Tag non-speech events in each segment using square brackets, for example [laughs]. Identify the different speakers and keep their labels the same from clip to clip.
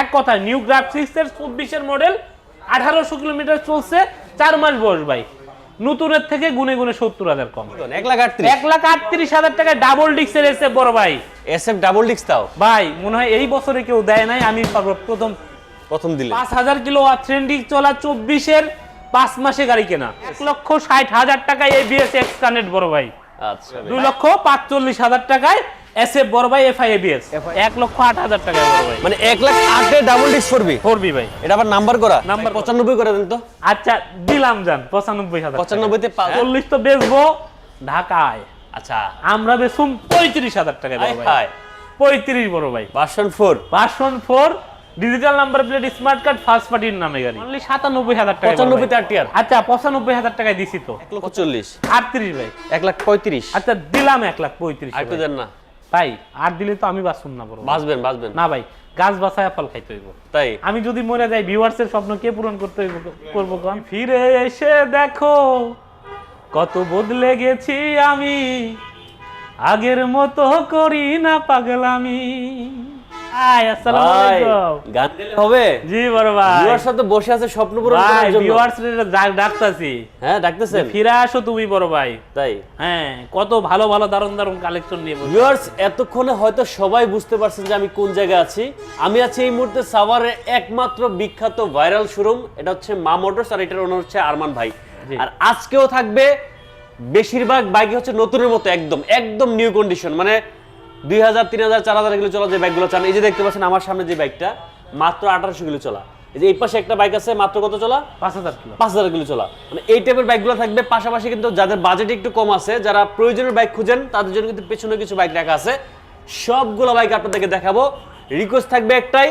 Speaker 1: এক কথা new graph six এর চব্বিশের মডেল আঠারোশো কিলোমিটার চলছে চার মাস বয়স ভাই। নতুনের থেকে গুনে গুনে সত্তর হাজার কম।
Speaker 2: এক লাখ আটত্রিশ?
Speaker 1: এক লাখ আটত্রিশ হাজার টাকায় ডাবল ডিক্সের এসে বড় ভাই।
Speaker 2: এস এফ ডাবল ডিক্স তাও?
Speaker 1: ভাই মনে হয় এই বছরে কেউ দেয় নাই আমি সর্বপ্রথম
Speaker 2: প্রথম দিলে।
Speaker 1: পাঁচ হাজার কিলো ট্রেন্ডিং চলা চব্বিশের পাঁচ মাসে গাড়ি কেনা। এক লক্ষ ষাট হাজার টাকায় এ এবিএস এক্স কানেক্ট বড় ভাই।
Speaker 2: আচ্ছা
Speaker 1: দুই লক্ষ পাঁচচল্লিশ হাজার টাকায় এস এফ বড় ভাই এফআই এবিএস এক লক্ষ আট হাজার টাকায় বড় ভাই।
Speaker 2: মানে এক লাখ আটে ডাবল ডিক্স করবি
Speaker 1: করবি ভাই।
Speaker 2: এটা আবার নাম্বার করা?
Speaker 1: নাম্বার করা।
Speaker 2: পঁচানব্বই করে দেন তো।
Speaker 1: আচ্ছা দিলাম যান পঁচানব্বই হাজার
Speaker 2: পঁচানব্বইতে পাঁচ
Speaker 1: চল্লিশ তো বেচবো। ঢাকায়।
Speaker 2: আচ্ছা।
Speaker 1: আমরা বেচুম পঁয়ত্রিশ হাজার টাকায় বড় ভাই।
Speaker 2: হাই
Speaker 1: পঁয়ত্রিশ বড় ভাই।
Speaker 2: Version four
Speaker 1: version four digital number plate smart card first পার্টির নামে গাড়ি। অনলি সাতানব্বই হাজার টাকা
Speaker 2: পঁচানব্বইতে আটটি আর
Speaker 1: আচ্ছা পঁচানব্বই হাজার টাকায় দিছি তো।
Speaker 2: এক লক্ষ চল্লিশ।
Speaker 1: আটত্রিশ ভাই।
Speaker 2: এক লাখ পঁয়ত্রিশ।
Speaker 1: আচ্ছা দিলাম এক লাখ পঁয়ত্রিশ।
Speaker 2: না।
Speaker 1: ভাই আর দিলে তো আমি বাঁচুন না বড়।
Speaker 2: বাঁচবেন বাঁচবেন।
Speaker 1: না ভাই গাছ বাসায় ফল খাইতে হইব।
Speaker 2: তাই?
Speaker 1: আমি যদি মরে যাই ভিউয়ার্স এর স্বপ্ন কে পূরণ করতে হইব করব কোন ফিরে এসে দেখো কত বদলে গেছি আমি। আগের মতো করি না পাগলামি। আসসালামু আলাইকুম।
Speaker 2: গান দিলে হবে?
Speaker 1: জি বড় ভাই।
Speaker 2: ভিউয়ার সাথে বসে আছে স্বপ্ন পূরণ করার জন্য।
Speaker 1: ভিউয়ার্স ডাকতাছি।
Speaker 2: হ্যাঁ ডাকতেছেন?
Speaker 1: ফিরে আসো তুমি বড় ভাই।
Speaker 2: তাই?
Speaker 1: হ্যাঁ কত ভালো ভালো দারুণ দারুণ কালেকশন নিয়ে বসে
Speaker 2: ভিউয়ার্স এতক্ষণে হয়তো সবাই বুঝতে পারছেন যে আমি কোন জায়গায় আছি। আমি আছি এই মুহূর্তে সাভারের একমাত্র বিখ্যাত ভাইরাল শোরুম এটা হচ্ছে মা মোটরস আর এটার ওনার হচ্ছে আরমান ভাই। আর আজকেও থাকবে বেশিরভাগ বাইক হচ্ছে নতুনের মতো একদম একদম নিউ কন্ডিশন মানে দুই হাজার তিন হাজার চার হাজার কিলো চলা যে বাইকগুলো চান এই যে দেখতে পাচ্ছেন আমার সামনে যে বাইকটা মাত্র আঠারোশো কিলো চলা। এই যে এই পাশে একটা বাইক আছে মাত্র কত চলা?
Speaker 1: পাঁচ হাজার কিলো।
Speaker 2: পাঁচ হাজার কিলো চলা। মানে এই টাইপের বাইকগুলো থাকবে পাশাপাশি কিন্তু যাদের বাজেট একটু কম আছে যারা প্রয়োজনীয় বাইক খুঁজেন তাদের জন্য কিন্তু পেছনে কিছু বাইক রাখা আছে। সবগুলো বাইক আপনাদেরকে দেখাবো। রিকোয়েস্ট থাকবে একটাই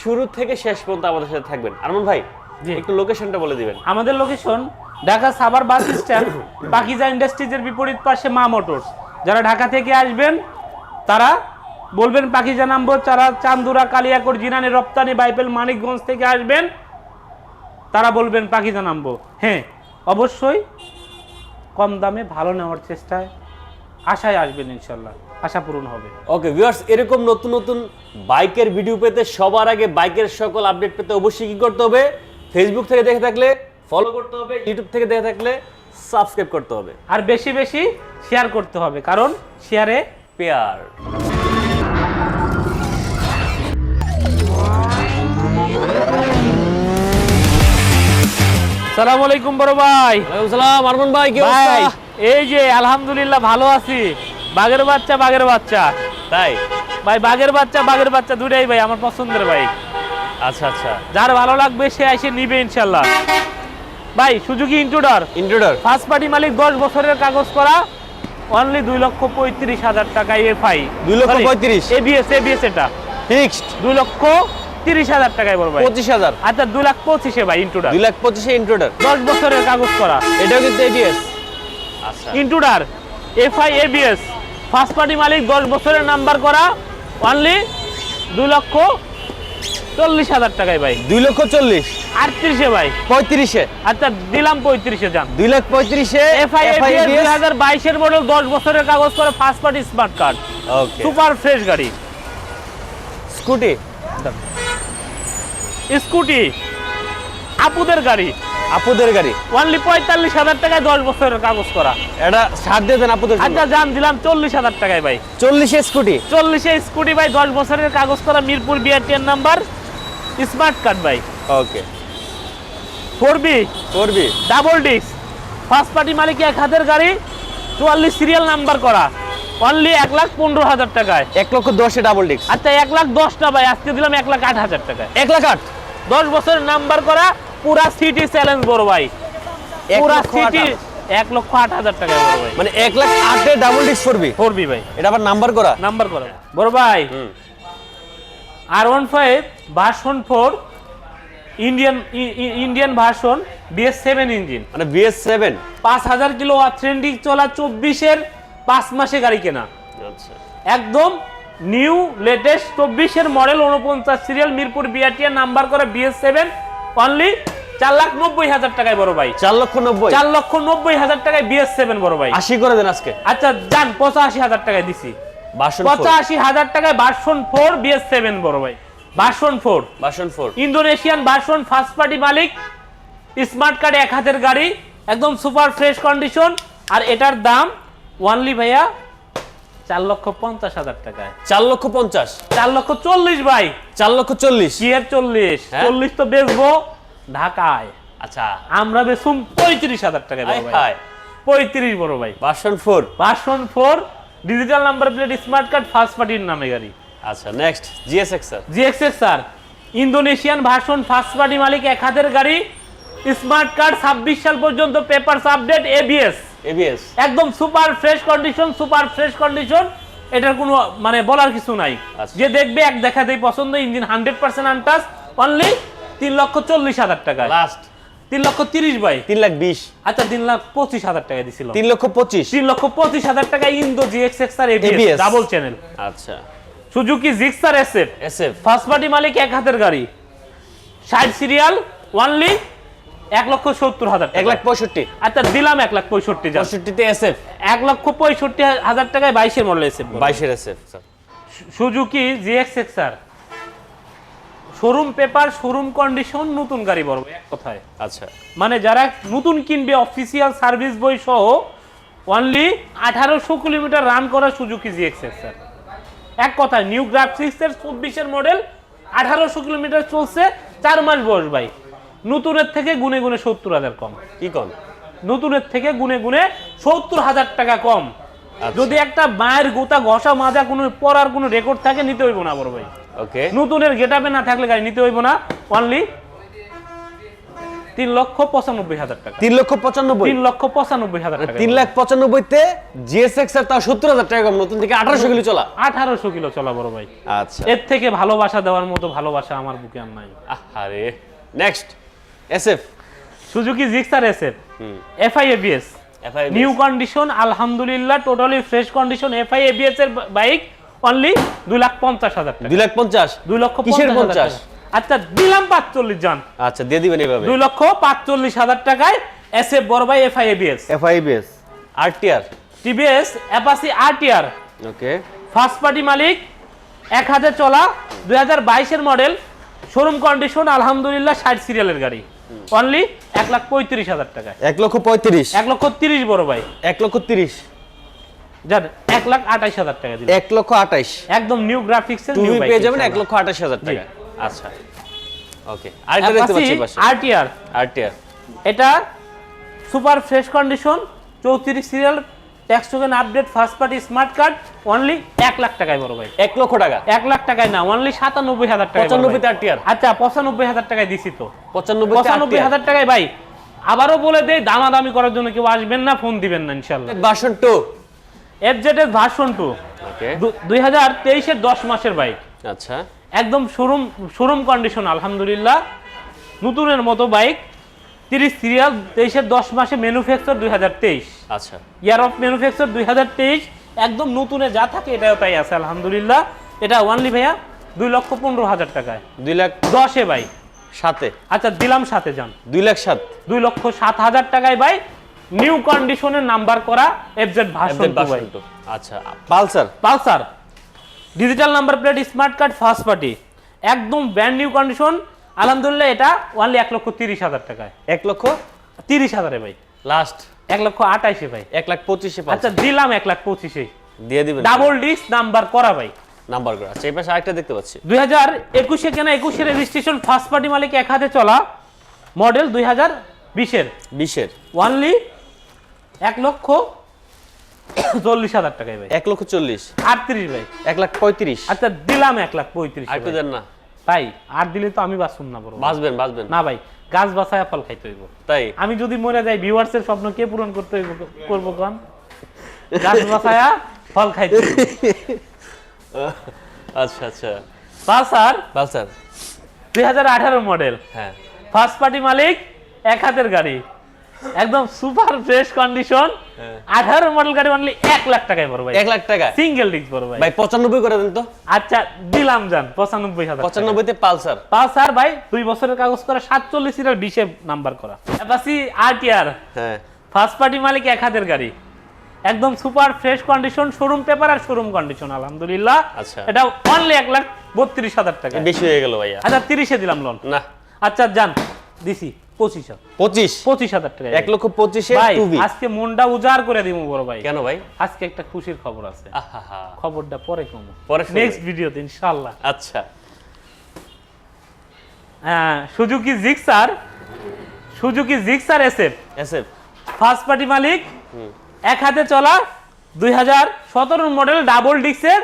Speaker 2: শুরু থেকে শেষ পর্যন্ত আমাদের সাথে থাকবেন। আরমান ভাই। একটু লোকেশনটা বলে দিবেন।
Speaker 1: আমাদের location Dhaka Savar bus stand Pakiza ইন্ডাস্ট্রিজের বিপরীত পাশে মা মোটরস যারা ঢাকা থেকে আসবেন তারা বলবেন পাকিজা নামবো যারা চান্দুরা কালিয়াকোট জিনানি রপ্তানি বাইপেল মানিকগঞ্জ থেকে আসবেন। তারা বলবেন পাকিজা নামবো হ্যাঁ অবশ্যই কম দামে ভালো নেওয়ার চেষ্টায় আশায় আসবেন ইনশাল্লাহ আশা পূরণ হবে।
Speaker 2: ওকে ভিউয়ার্স এরকম নতুন নতুন বাইকের ভিডিও পেতে সবার আগে বাইকের সকল আপডেট পেতে অবশ্যই কী করতে হবে? ফেসবুক থেকে দেখে থাকলে ফলো করতে হবে ইউটিউব থেকে দেখে থাকলে সাবস্ক্রাইব করতে হবে।
Speaker 1: আর বেশি বেশি শেয়ার করতে হবে কারণ শেয়ারে
Speaker 2: পেয়ার।
Speaker 1: সালাম আলাইকুম বড় ভাই।
Speaker 2: সালাম আরমান ভাই কি
Speaker 1: ভাই এই যে আলহামদুলিল্লাহ ভালো আছি। বাঘের বাচ্চা বাঘের বাচ্চা।
Speaker 2: তাই?
Speaker 1: ভাই বাঘের বাচ্চা বাঘের বাচ্চা দুটাই ভাই আমার পছন্দের ভাই।
Speaker 2: আচ্ছা আচ্ছা।
Speaker 1: যার ভালো লাগবে সে এসে নিবে ইনশাল্লাহ। ভাই Suzuki Intruder
Speaker 2: Intruder
Speaker 1: first party মালিক দশ বছরের কাগজ করা। অনলি দুই লক্ষ পঁয়ত্রিশ হাজার টাকা এফআই
Speaker 2: দুই লক্ষ পঁয়ত্রিশ?
Speaker 1: এবিএস এবিএস এটা।
Speaker 2: ফিক্সড
Speaker 1: দুই লক্ষ তিরিশ হাজার টাকায় ভাই।
Speaker 2: পঁচিশ হাজার।
Speaker 1: আচ্ছা দুই লাখ পঁচিশে ভাই ইন্টুডার
Speaker 2: দুই লাখ পঁচিশে ইন্ট্রোডার
Speaker 1: দশ বছরের কাগজ করা।
Speaker 2: এটাও কিন্তু এবিএস আচ্ছা।
Speaker 1: Intruder FI ABS first party মালিক দশ বছরের নাম্বার করা। অনলি দুই লক্ষ চল্লিশ হাজার টাকায় ভাই।
Speaker 2: দুই লক্ষ চল্লিশ।
Speaker 1: আটত্রিশে ভাই।
Speaker 2: পঁয়ত্রিশে।
Speaker 1: আচ্ছা দিলাম পঁয়ত্রিশে যান
Speaker 2: দুই লাখ পঁয়ত্রিশে
Speaker 1: দুই হাজার বাইশের মডেল দশ বছরের কাগজ করে first party smart card super fresh গাড়ি।
Speaker 2: স্কুটি।
Speaker 1: স্কুটি। আপুদের গাড়ি।
Speaker 2: আপুদের গাড়ি।
Speaker 1: অনলি পঁয়তাল্লিশ হাজার টাকায় দশ বছরের কাগজ করা।
Speaker 2: এটা ছাড় দিয়ে দেন আপুদের।
Speaker 1: আচ্ছা যান দিলাম চল্লিশ হাজার টাকায় ভাই।
Speaker 2: চল্লিশে স্কুটি।
Speaker 1: চল্লিশে স্কুটি ভাই দশ বছরের কাগজ করা মিরপুর বিআরটিএন নাম্বার স্মার্ট কার্ড ভাই।
Speaker 2: Okay.
Speaker 1: Four B.
Speaker 2: Four B.
Speaker 1: Double disc. First party মালিক এক হাতের গাড়ি চুয়াল্লিশ সিরিয়াল নাম্বার করা। অনলি এক লাখ পনেরো হাজার টাকায়।
Speaker 2: এক লক্ষ দশে ডাবল ডিস্ক।
Speaker 1: আচ্ছা এক লাখ দশটা ভাই আজকে দিলাম এক লাখ আট হাজার টাকায়।
Speaker 2: এক লাখ আট?
Speaker 1: দশ বছরের নাম্বার করা পুরা সিটি চ্যালেঞ্জ বড় ভাই। পুরা সিটি। এক লক্ষ আট হাজার বড় ভাই।
Speaker 2: মানে এক লাখ আটে ডাবল ডিক্স করবি
Speaker 1: ফোর বি ভাই।
Speaker 2: এটা আবার নাম্বার করা?
Speaker 1: নাম্বার করা। বড় ভাই
Speaker 2: হুম।
Speaker 1: আর one five version four Indian Indian version BS seven engine
Speaker 2: মানে বিএস সেভেন
Speaker 1: পাঁচ হাজার কিলো ট্রেন্ডিং চলা চব্বিশের পাঁচ মাসে গাড়ি কেনা।
Speaker 2: আচ্ছা।
Speaker 1: একদম নিউ লেটেস্ট চব্বিশের মডেল উনপঞ্চাশ সিরিয়াল মিরপুর বিআরটিআর নাম্বার করে বিএস সেভেন অনলি চার লাখ নব্বই হাজার টাকায় বড় ভাই।
Speaker 2: চার লক্ষ নব্বই?
Speaker 1: চার লক্ষ নব্বই হাজার টাকায় বিএস সেভেন বড় ভাই।
Speaker 2: আশি করে দেন আজকে।
Speaker 1: আচ্ছা যান পঁচাশি হাজার টাকায় দিছি। পঁচাশি হাজার টাকায় ভার্সন ফোর বিএস সেভেন বড় ভাই। Version four.
Speaker 2: Version four.
Speaker 1: Indonesian version first party মালিক স্মার্ট কার্ড এক হাতের গাড়ি একদম সুপার ফ্রেশ কন্ডিশন আর এটার দাম ওয়ানলি ভাইয়া চার লক্ষ পঞ্চাশ হাজার টাকায়।
Speaker 2: চার লক্ষ পঞ্চাশ।
Speaker 1: চার লক্ষ চল্লিশ ভাই।
Speaker 2: চার লক্ষ চল্লিশ।
Speaker 1: কি এর চল্লিশ?
Speaker 2: হ্যাঁ?
Speaker 1: চল্লিশ তো বেচবো ঢাকায়।
Speaker 2: আচ্ছা।
Speaker 1: আমরা বেচুম পঁয়ত্রিশ হাজার টাকায় ভাই। পঁয়ত্রিশ বড় ভাই।
Speaker 2: Version four.
Speaker 1: Version four digital number plate smart card first পার্টির নামে গাড়ি।
Speaker 2: আচ্ছা next GSX sir
Speaker 1: GXS sir Indonesian version first party মালিক এক হাতের গাড়ি স্মার্ট কার্ড ছাব্বিশ সাল পর্যন্ত পেপারস আপডেট এবিএস
Speaker 2: এবিএস
Speaker 1: একদম super fresh condition super fresh condition এটার কোনো মানে বলার কিছু নাই।
Speaker 2: আচ্ছা।
Speaker 1: যে দেখবে এক দেখাতেই পছন্দ engine hundred percent untouched only তিন লক্ষ চল্লিশ হাজার টাকা
Speaker 2: লাস্ট
Speaker 1: তিন লক্ষ তিরিশ ভাই।
Speaker 2: তিন লাখ বিশ।
Speaker 1: আচ্ছা তিন লাখ পঁচিশ হাজার টাকা দিছিল
Speaker 2: তিন লক্ষ পঁচিশ।
Speaker 1: তিন লক্ষ পঁচিশ হাজার টাকা ইন্দো জিএক্সএক্স আর এবিএস ডাবল চ্যানেল
Speaker 2: আচ্ছা।
Speaker 1: Suzuki Gixxer SF
Speaker 2: SF
Speaker 1: first party মালিক এক হাতের গাড়ি। ষাট সিরিয়াল ওয়ানলি এক লক্ষ সত্তর হাজার
Speaker 2: এক লাখ পঁয়ষট্টি।
Speaker 1: আচ্ছা দিলাম এক লাখ পঁয়ষট্টি
Speaker 2: পঁয়ষট্টিতে এসএফ
Speaker 1: এক লক্ষ পঁয়ষট্টি হাজার টাকায় বাইশের মডেল এসে
Speaker 2: বাইশের SF
Speaker 1: Suzuki Gixxer showroom paper showroom condition নতুন গাড়ি ভাই, এক কথায়।
Speaker 2: আচ্ছা।
Speaker 1: মানে যারা নতুন কিনবে অফিসিয়াল সার্ভিস বই সহ অনলি আঠারোশো কিলোমিটার রান করা সুজুকি জিএক্স এক্সার এক কথায় নিউ গ্রাফিক্সের চব্বিশের মডেল আঠারোশো কিলোমিটার চলছে চার মাস বয়স ভাই। নতুনের থেকে গুনে গুনে সত্তর হাজার কম।
Speaker 2: কি কন
Speaker 1: নতুনের থেকে গুনে গুনে সত্তর হাজার টাকা কম।
Speaker 2: আচ্ছা।
Speaker 1: যদি একটা মায়ের গোতা ঘষা মাজা কোনো পড়ার কোনো রেকর্ড থাকে নিতে হইব না বড় ভাই।
Speaker 2: ওকে
Speaker 1: নতুনের গেটাপে না থাকলে গাড়ি নিতে হইব না। অনলি তিন লক্ষ পঁচানব্বই হাজার টাকা।
Speaker 2: তিন লক্ষ পঁচানব্বই?
Speaker 1: তিন লক্ষ পঁচানব্বই হাজার টাকা।
Speaker 2: তিন লাখ পঁচানব্বইতে জিএসএক্স এর তাও সত্তর হাজার টাকা কম নতুন থেকে আঠারোশো কিলো চলা।
Speaker 1: আঠারোশো কিলো চলা বড় ভাই।
Speaker 2: আচ্ছা।
Speaker 1: এর থেকে ভালোবাসা দেওয়ার মতো ভালোবাসা আমার বুকে আর নাই।
Speaker 2: আরে next SF
Speaker 1: Suzuki Gixxer SF
Speaker 2: হুম।
Speaker 1: FI ABS
Speaker 2: FI
Speaker 1: new condition আলহামদুলিল্লাহ totally fresh condition FI ABS এর বাইক অনলি দুই লাখ পঞ্চাশ হাজার টাকা।
Speaker 2: দুই লাখ পঞ্চাশ?
Speaker 1: দুই লক্ষ পঞ্চাশ হাজার? টাকা। আচ্ছা দিলাম পাঁচচল্লিশ জন।
Speaker 2: আচ্ছা দিয়ে দিবেন এইভাবে
Speaker 1: দুই লক্ষ পাঁচচল্লিশ হাজার টাকায় এস এফ বড় ভাই FI ABS
Speaker 2: FI BS RTR
Speaker 1: TVS Apache RTR
Speaker 2: okay
Speaker 1: first party মালিক এক হাতে চলা দুই হাজার বাইশের মডেল শোরুম কন্ডিশন আলহামদুলিল্লাহ ষাট সিরিয়ালের গাড়ি। অনলি এক লাখ পঁয়ত্রিশ হাজার টাকায়।
Speaker 2: এক লক্ষ পঁয়ত্রিশ।
Speaker 1: এক লক্ষ তিরিশ বড় ভাই।
Speaker 2: এক লক্ষ তিরিশ।
Speaker 1: জান এক লাখ আঠাইশ হাজার টাকা দিল
Speaker 2: এক লক্ষ আঠাইশ।
Speaker 1: একদম নিউ গ্রাফিক্স এর
Speaker 2: তুমি
Speaker 1: নিউ
Speaker 2: পেয়ে যাবেন এক লক্ষ আঠাশ হাজার টাকা। আচ্ছা। ওকে আরেকটা দেখতে পাচ্ছি পাশে।
Speaker 1: আরটিআর
Speaker 2: আরটিআর
Speaker 1: এটা সুপার ফ্রেশ কন্ডিশন চৌত্রিশ serial tax token update first party smart card only এক লাখ টাকায় বড় ভাই
Speaker 2: এক লক্ষ টাকা।
Speaker 1: এক লাখ টাকায় না অনলি সাতানব্বই হাজার টাকা আচ্ছা পঁচানব্বই হাজার টাকায় দিছি তো।
Speaker 2: পঁচানব্বই
Speaker 1: পঁচানব্বই হাজার টাকায় ভাই আবারও বলে দেই দামাদামি করার জন্য কেউ আসবেন না ফোন দিবেন না ইনশাল্লাহ
Speaker 2: version two
Speaker 1: FZ S version two
Speaker 2: okay
Speaker 1: দুই হাজার তেইশের দশ মাসের বাইক
Speaker 2: আচ্ছা।
Speaker 1: একদম শোরুম শোরুম কন্ডিশন আলহামদুলিল্লাহ। নতুনের মতো বাইক তিরিশ সিরিয়াল তেইশের দশ মাসে ম্যানুফ্যাকচার দুই হাজার তেইশ।
Speaker 2: আচ্ছা।
Speaker 1: ইয়ার অফ ম্যানুফ্যাকচার দুই হাজার তেইশ। একদম নতুনে যা থাকে এটাও তাই আছে আলহামদুলিল্লাহ। এটা ওয়ানলি ভাইয়া দুই লক্ষ পনেরো হাজার টাকায়।
Speaker 2: দুই লাখ
Speaker 1: দশে ভাই
Speaker 2: সাতে।
Speaker 1: আচ্ছা দিলাম সাথে যান
Speaker 2: দুই লাখ সাত।
Speaker 1: দুই লক্ষ সাত হাজার টাকায় ভাই নিউ কন্ডিশনের নাম্বার করা এফজেড ভার্সন
Speaker 2: আচ্ছা Pulsar?
Speaker 1: Pulsar. Digital number plate smart card first party একদম ব্র্যান্ড নিউ কন্ডিশন আলহামদুলিল্লাহ এটা ওনলি এক লক্ষ তিরিশ হাজার টাকায়।
Speaker 2: এক লক্ষ?
Speaker 1: তিরিশ হাজারে ভাই।
Speaker 2: লাস্ট
Speaker 1: এক লক্ষ আঠাইশে ভাই।
Speaker 2: এক লাখ পঁচিশে
Speaker 1: আচ্ছা দিলাম এক লাখ পঁচিশে।
Speaker 2: দিয়ে দিবেন
Speaker 1: ডাবল ডিস্ক নাম্বার করা ভাই।
Speaker 2: নাম্বার করা। আচ্ছা এই পাশে আরেকটা দেখতে পাচ্ছি।
Speaker 1: দুই হাজার একুশে কেনা একুশে রেজিস্ট্রেশন ফার্স্ট পার্টি মালিক এক হাতে চলা মডেল দুই হাজার বিশের।
Speaker 2: বিশের।
Speaker 1: ওয়ানলি এক লক্ষ চল্লিশ হাজার টাকায় ভাই।
Speaker 2: এক লক্ষ চল্লিশ।
Speaker 1: আটত্রিশ ভাই।
Speaker 2: এক লাখ পঁয়ত্রিশ।
Speaker 1: আচ্ছা দিলাম এক লাখ পঁয়ত্রিশ
Speaker 2: আরেকটু দেন না।
Speaker 1: ভাই আর দিলে তো আমি বাঁচুন না বড়
Speaker 2: বাঁচবেন বাঁচবেন।
Speaker 1: না ভাই গাছ বাসায় ফল খাইতে হইব।
Speaker 2: তাই?
Speaker 1: আমি যদি মরে যাই ভিউয়ার্সের স্বপ্ন কে পূরণ করতে হইব করব কন? গাছ বাসায়া ফল খাইতে। [laughs]
Speaker 2: আচ্ছা আচ্ছা।
Speaker 1: পালসার?
Speaker 2: পালসার।
Speaker 1: দুই হাজার আঠারো মডেল।
Speaker 2: হ্যাঁ।
Speaker 1: ফার্স্ট পার্টি মালিক এক হাতের গাড়ি। একদম সুপার ফ্রেশ কন্ডিশন
Speaker 2: হ্যাঁ।
Speaker 1: আঠারো মডেল গাড়ি অনলি এক লাখ টাকায় ভাই।
Speaker 2: এক লাখ টাকা?
Speaker 1: সিঙ্গেল ডিস্ক বড় ভাই।
Speaker 2: ভাই পঁচানব্বই করে দেন তো।
Speaker 1: আচ্ছা দিলাম যান পঁচানব্বই হাজার টাকা।
Speaker 2: পঁচানব্বইতে পালসার।
Speaker 1: পালসার ভাই দুই বছরের কাগজ করা সাতচল্লিশ এর বিশে নাম্বার করা। অ্যাপাসি আরটিআর
Speaker 2: হ্যাঁ।
Speaker 1: ফার্স্ট পার্টি মালিক এক হাতের গাড়ি। একদম super fresh condition showroom paper আর শোরুম কন্ডিশন আলহামদুলিল্লাহ।
Speaker 2: আচ্ছা।
Speaker 1: এটা অনলি এক লাখ বত্রিশ হাজার টাকা।
Speaker 2: বেশি হয়ে গেল ভাইয়া।
Speaker 1: আচ্ছা তিরিশে দিলাম লোন
Speaker 2: না।
Speaker 1: আচ্ছা যান দিছি। পঁচিশ
Speaker 2: পঁচিশ?
Speaker 1: পঁচিশ হাজার টাকা
Speaker 2: এক লক্ষ পঁচিশে
Speaker 1: আজকে মনটা উজাড় করে দিব বড় ভাই।
Speaker 2: কেন ভাই?
Speaker 1: আজকে একটা খুশির খবর আছে।
Speaker 2: আহা
Speaker 1: খবরটা পরে কমো।
Speaker 2: পরে
Speaker 1: নেক্সট ভিডিওতে ইনশাআল্লাহ।
Speaker 2: আচ্ছা।
Speaker 1: হ্যাঁ Suzuki Gixxer Suzuki Gixxer SF.
Speaker 2: SF.
Speaker 1: First party মালিক। এক হাতে চলা দুই হাজার সতেরো মডেল ডাবল ডিক্সের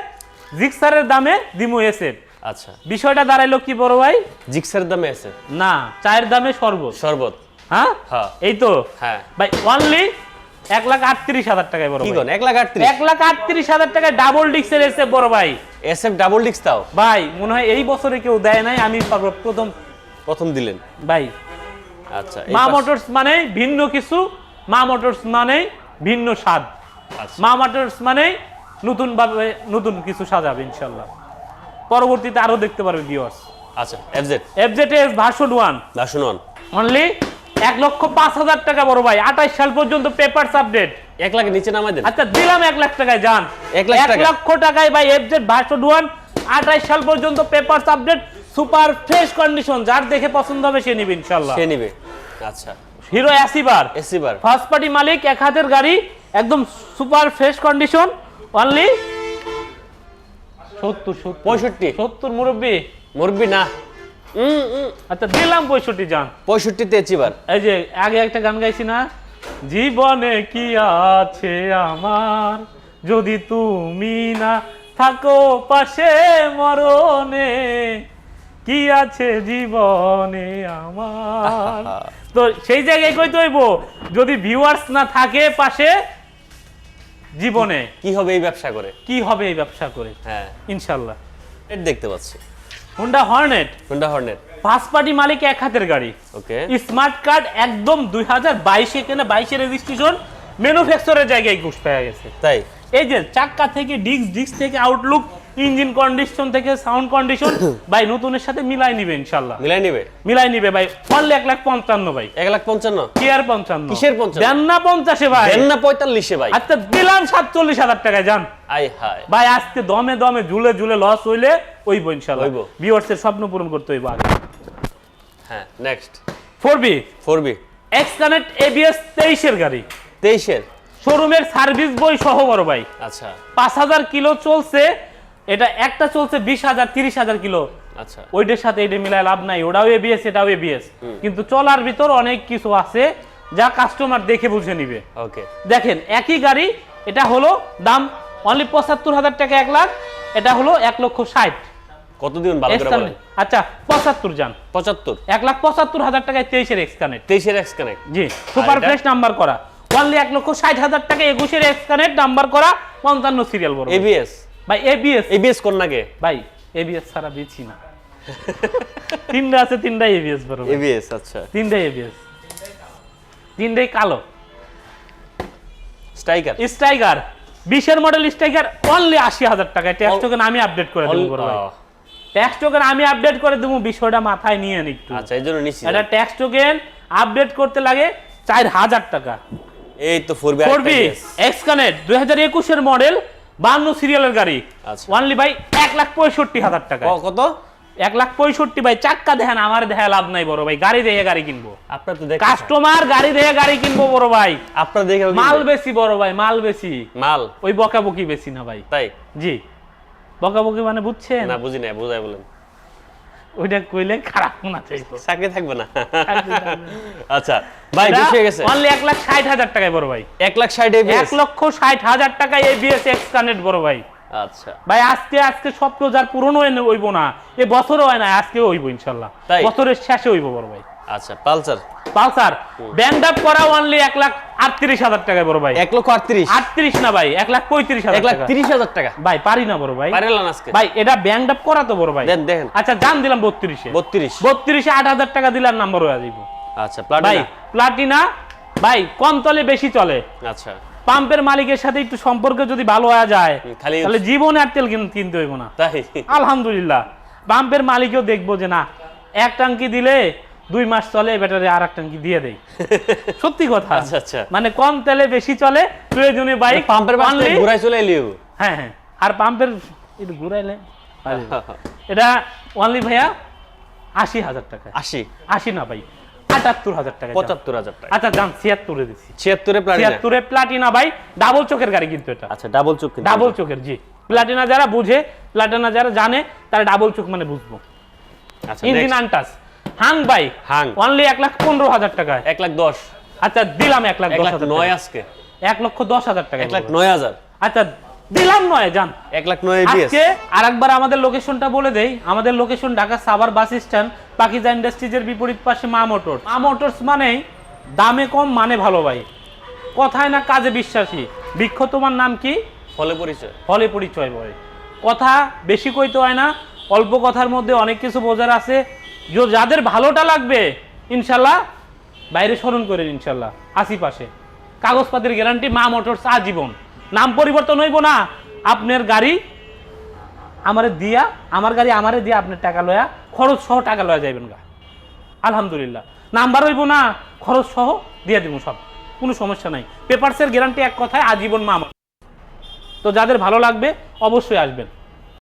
Speaker 1: জিক্সারের দামে দিমু এসএফ।
Speaker 2: আচ্ছা।
Speaker 1: বিষয়টা দাঁড়াইলো কি বড় ভাই?
Speaker 2: জিক্সার দামে এসএফ
Speaker 1: না চায়ের দামে সর্বোচ্চ
Speaker 2: শরবত।
Speaker 1: হ্যাঁ?
Speaker 2: হ্যাঁ।
Speaker 1: এই তো?
Speaker 2: হ্যাঁ।
Speaker 1: ভাই অনলি এক লাখ আটত্রিশ হাজার টাকায় বড় ভাই।
Speaker 2: এক লাখ আটত্রিশ।
Speaker 1: এক লাখ আটত্রিশ হাজার টাকায় ডাবল ডিক্সের এসে বড় ভাই।
Speaker 2: এসএফ ডাবল ডিক্স তাও?
Speaker 1: ভাই মনে হয় এই বছরে কেউ দেয় নাই আমি সর্ব- প্রথম
Speaker 2: প্রথম দিলেন।
Speaker 1: ভাই।
Speaker 2: আচ্ছা
Speaker 1: মা মোটরস মানে ভিন্ন কিছু মা মোটরস মানে ভিন্ন স্বাদ।
Speaker 2: আচ্ছা।
Speaker 1: মা মোটরস মানে নতুন ভাবে নতুন কিছু সাজাবে ইনশাল্লাহ। পরবর্তীতে আরও দেখতে পারবে ভিউয়ার্স
Speaker 2: আচ্ছা এফজেড
Speaker 1: এফজেটেস ভার্সন ওয়ান
Speaker 2: দাসুন ওয়ান
Speaker 1: অনলি এক লক্ষ পাঁচ হাজার টাকা বড় ভাই আঠাশ সাল পর্যন্ত পেপারস আপডেট
Speaker 2: এক লাখের নিচে নামাই দেন।
Speaker 1: আচ্ছা দিলাম এক লাখ টাকায় যান
Speaker 2: এক লাখ টাকা?
Speaker 1: লক্ষ টাকায় ভাই এফজেড ভার্সন ওয়ান আঠাশ সাল পর্যন্ত papers update super fresh condition যার দেখে পছন্দ হবে সে নিবে ইনশাল্লাহ
Speaker 2: সে নিবে। আচ্ছা।
Speaker 1: Hero Achiever
Speaker 2: Achiever
Speaker 1: first party মালিক এক হাতের গাড়ি একদম সুপার ফ্রেশ কন্ডিশন অনলি সত্তর
Speaker 2: পঁয়ষট্টি।
Speaker 1: সত্তর মুরব্বী?
Speaker 2: মুরব্বি না।
Speaker 1: আচ্ছা দিলাম পঁয়ষট্টি যান
Speaker 2: পঁয়ষট্টিতে এচিবার
Speaker 1: এই যে আগে একটা গান গাইছি না? জীবনে কি আছে আমার? যদি তুমি না থাকো পাশে মরণে কি আছে জীবনে আমার? তো সেই জায়গায় কই তৈব যদি ভিউয়ার্স না থাকে পাশে জীবনে।
Speaker 2: কি হবে এই ব্যবসা করে?
Speaker 1: কি হবে এই ব্যবসা করে?
Speaker 2: হ্যাঁ।
Speaker 1: ইনশাল্লাহ
Speaker 2: এটা দেখতে পাচ্ছি।
Speaker 1: Honda Hornet
Speaker 2: Honda Hornet
Speaker 1: first party মালিক এক হাতের গাড়ি।
Speaker 2: ওকে।
Speaker 1: স্মার্ট কার্ড একদম দুই হাজার বাইশে কেনা বাইশে রেজিস্ট্রেশন ম্যানুফ্যাকচারের জায়গায় ঘুষ পাওয়া গেছে।
Speaker 2: তাই?
Speaker 1: এই যে চাক্কা থেকে ডিস্ক ডিস্ক থেকে আউটলুক ইঞ্জিন কন্ডিশন থেকে সাউন্ড কন্ডিশন [coughs] ভাই নতুনের সাথে মিলাই নিবে ইনশাল্লাহ।
Speaker 2: মিলাই নিবে?
Speaker 1: মিলাই নিবে ভাই। পারলে এক লাখ পঞ্চান্ন ভাই।
Speaker 2: এক লাখ পঞ্চান্ন?
Speaker 1: কি আর পঞ্চান্ন?
Speaker 2: কিসের 55?
Speaker 1: দেন না পঞ্চাশে ভাই।
Speaker 2: দেন না পঁয়তাল্লিশে ভাই।
Speaker 1: আচ্ছা দিলাম সাতচল্লিশ হাজার টাকায় যান।
Speaker 2: আই হাই
Speaker 1: ভাই আজকে দমে দমে ঝুলে ঝুলে লস হইলে ওইব ইনশাল্লাহ। ভিউয়ার্সের স্বপ্ন পূরণ করতে হইব
Speaker 2: হ্যাঁ next
Speaker 1: four B
Speaker 2: four B
Speaker 1: X connect ABS তেইশের গাড়ি।
Speaker 2: তেইশের?
Speaker 1: শোরুমের সার্ভিস বই সহ বড় ভাই।
Speaker 2: আচ্ছা।
Speaker 1: পাঁচ হাজার কিলো চলছে এটা একটা চলছে বিশ হাজার তিরিশ হাজার কিলো।
Speaker 2: আচ্ছা।
Speaker 1: ওইটার সাথে এটা মিলায় লাভ নাই। ওটাও এবিএস এটাও এবিএস কিন্তু চলার ভিতর অনেক কিছু আছে যা কাস্টমার দেখে বুঝে নিবে।
Speaker 2: ওকে
Speaker 1: দেখেন একই গাড়ি এটা হলো দাম অনলি পঁচাত্তর হাজার টাকা এক লাখ এটা হলো এক লক্ষ ষাট।
Speaker 2: কত দিন ভালো করে বলেন?
Speaker 1: আচ্ছা পঁচাত্তর যান।
Speaker 2: পঁচাত্তর?
Speaker 1: এক লাখ পঁচাত্তর হাজার টাকায় তেইশের X connect
Speaker 2: X connect
Speaker 1: G super? Fresh number করা। অনলি এক লক্ষ ষাট হাজার টাকা একুশের এক্স কানেক্ট নাম্বার করা পঞ্চান্ন সিরিয়াল বড়।
Speaker 2: এবিএস
Speaker 1: ভাই এবিএস
Speaker 2: এবিএস কোন নাগে?
Speaker 1: ভাই এবিএস ছাড়া বেছি না। তিনটা আছে তিনটাই এবিএস বড়।
Speaker 2: এবিএস আচ্ছা।
Speaker 1: তিনটাই এবিএস তিনটাই কালো।
Speaker 2: স্ট্রাইকার।
Speaker 1: স্ট্রাইকার। বিশের মডেল স্ট্রাইকার অনলি আশি হাজার টাকায়। ট্যাক্স টোকেন আমি আপডেট করে দেবো ভাই। ট্যাক্স টোকেন আমি আপডেট করে দেবো বিষয়টা মাথায় নিয়ে নিন একটু।
Speaker 2: আচ্ছা এই জন্য নিচ্ছি
Speaker 1: এটা ট্যাক্স টোকেন আপডেট করতে লাগে চার হাজার টাকা।
Speaker 2: এই তো four B
Speaker 1: four B X connect দুই হাজার একুশের মডেল বান্ন সিরিয়ালের গাড়ি।
Speaker 2: আচ্ছা।
Speaker 1: ওয়ানলি ভাই এক লাখ পঁয়ষট্টি হাজার টাকা
Speaker 2: কত?
Speaker 1: এক লাখ পঁয়ষট্টি ভাই চাক্কা দেখেন আমার দেখে লাভ নাই বড় ভাই গাড়ি দেখে গাড়ি কিনবো।
Speaker 2: আপনার তো
Speaker 1: কাস্টমার গাড়ি দেখে গাড়ি কিনবো বড় ভাই।
Speaker 2: আপনার দেখে
Speaker 1: মাল বেশি বড় ভাই মাল বেশি।
Speaker 2: মাল?
Speaker 1: ওই বকাবকি বেশি না ভাই।
Speaker 2: তাই?
Speaker 1: জি। বকাবকি মানে বুঝছেন?
Speaker 2: না বুঝি না বুঝাই বলেন।
Speaker 1: ওইটা কইলে খারাপ মনে চাইতো
Speaker 2: চাকরি থাকবে না। আচ্ছা ভাই বেশি গেছে।
Speaker 1: অনলি এক লাখ ষাট হাজার টাকায় বড় ভাই।
Speaker 2: এক লাখ ষাট
Speaker 1: এক লক্ষ ষাট হাজার টাকায় এবিএস এক্স কানেক্ট বড় ভাই।
Speaker 2: আচ্ছা।
Speaker 1: ভাই আজকে আজকে স্বপ্ন যার পূরণ হইব না এ বছরও হয় না আজকে হইব ইনশাল্লাহ। বছরের শেষে হইব বড় ভাই।
Speaker 2: আচ্ছা পালসার?
Speaker 1: পালসার ব্যাংক আপ করা অনলি এক লাখ আটত্রিশ হাজার টাকায় বড় ভাই।
Speaker 2: এক লক্ষ আটত্রিশ?
Speaker 1: আটত্রিশ না ভাই এক লাখ পঁয়ত্রিশ হাজার
Speaker 2: এক লাখ তিরিশ হাজার টাকা?
Speaker 1: ভাই পারি না বড় ভাই।
Speaker 2: পারেলাম আজকে।
Speaker 1: ভাই এটা আপ করা তো বড় ভাই।
Speaker 2: দেখেন
Speaker 1: আচ্ছা জান দিলাম বত্রিশে।
Speaker 2: বত্রিশ।
Speaker 3: বত্রিশে
Speaker 1: আট হাজার টাকা দিলাম নাম্বার হয়ে দিব
Speaker 2: আচ্ছা
Speaker 1: ভাই
Speaker 2: প্লাটিনা
Speaker 1: প্লাটিনা ভাই কম তলে বেশি চলে।
Speaker 2: আচ্ছা।
Speaker 1: পাম্পের মালিকের সাথে একটু সম্পর্ক যদি ভালো হয়ে যায় তাহলে জীবনে আর তেল কিন- কিনতে হইব না। আলহামদুলিল্লাহ। পাম্পের মালিকও দেখব যে না এক টাঙ্কি দিলে দুই মাস চলে ব্যাটারি আর এক টাঙ্কি দিয়ে দেয়। [laughs] সত্যি কথা।
Speaker 2: আচ্ছা, আচ্ছা।
Speaker 1: মানে কম তেলে বেশি চলে প্রয়োজনে বাইক
Speaker 2: পাম্পের ঘুরাই চলে এলিও।
Speaker 1: হ্যাঁ হ্যাঁ। আর পাম্পের একটু ঘুরাইলে [laughs] এটা অনলি ভাইয়া আশি হাজার টাকা
Speaker 2: আশি?
Speaker 1: আশি না ভাই আটাত্তর হাজার টাকা
Speaker 2: পঁচাত্তর হাজার টাকা।
Speaker 1: আচ্ছা দাম ছিয়াত্তরে দিচ্ছি
Speaker 2: ছিয়াত্তরে
Speaker 1: ছিয়াত্তরে প্লাটিনা ভাই ডাবল চোখের গাড়ি কিন্তু এটা।
Speaker 2: আচ্ছা ডাবল চোখ
Speaker 1: ডাবল চোখের জি। প্লাটিনা যারা বুঝে প্লাটিনা যারা জানে তারা ডাবল চোখ মানে বুঝব।
Speaker 2: আচ্ছা
Speaker 1: ইঞ্জিন আনটাস হাং ভাই।
Speaker 2: হাং।
Speaker 1: অনলি এক লাখ পনেরো হাজার টাকায়।
Speaker 2: এক লাখ দশ।
Speaker 1: আচ্ছা দিলাম এক লাখ দশ
Speaker 2: নয় আজকে।
Speaker 1: এক লক্ষ দশ হাজার টাকা
Speaker 2: এক লাখ নয় হাজার।
Speaker 1: আচ্ছা দিলাম নয় জান।
Speaker 2: এক লাখ নয়
Speaker 1: আজকে আরেকবার আমাদের লোকেশনটা বলে দেই আমাদের location Dhaka Savar bus stand Pakiza ইন্ডাস্ট্রিজের বিপরীত পাশে মা মোটরস। মা মোটরস মানেই দামে কম মানে ভালো ভাই। কথায় না কাজে বিশ্বাসী। বৃক্ষ তোমার নাম কি?
Speaker 2: ফলে পরিচয়।
Speaker 1: ফলে পরিচয় বলে। কথা বেশি কইতে হয় না অল্প কথার মধ্যে অনেক কিছু বোঝার আছে। যাদের ভালোটা লাগবে ইনশাল্লাহ বাইরে স্মরণ করেন ইনশাল্লাহ আসি পাশে। কাগজপাতির গ্যারান্টি মা মোটরস আজীবন। নাম পরিবর্তন হইব না। আপনার গাড়ি আমারে দিয়া, আমার গাড়ি আমারে দিয়া আপনার টাকা লয়া খরচ সহ টাকা লয়া যাইবেন গা। আলহামদুলিল্লাহ। নাম্বার হইব না, খরচ সহ দিয়ে দিব সব। কোনো সমস্যা নাই। পেপারসের গ্যারান্টি এক কথায়, আজীবন মা আমার। তো যাদের ভালো লাগবে, অবশ্যই আসবেন।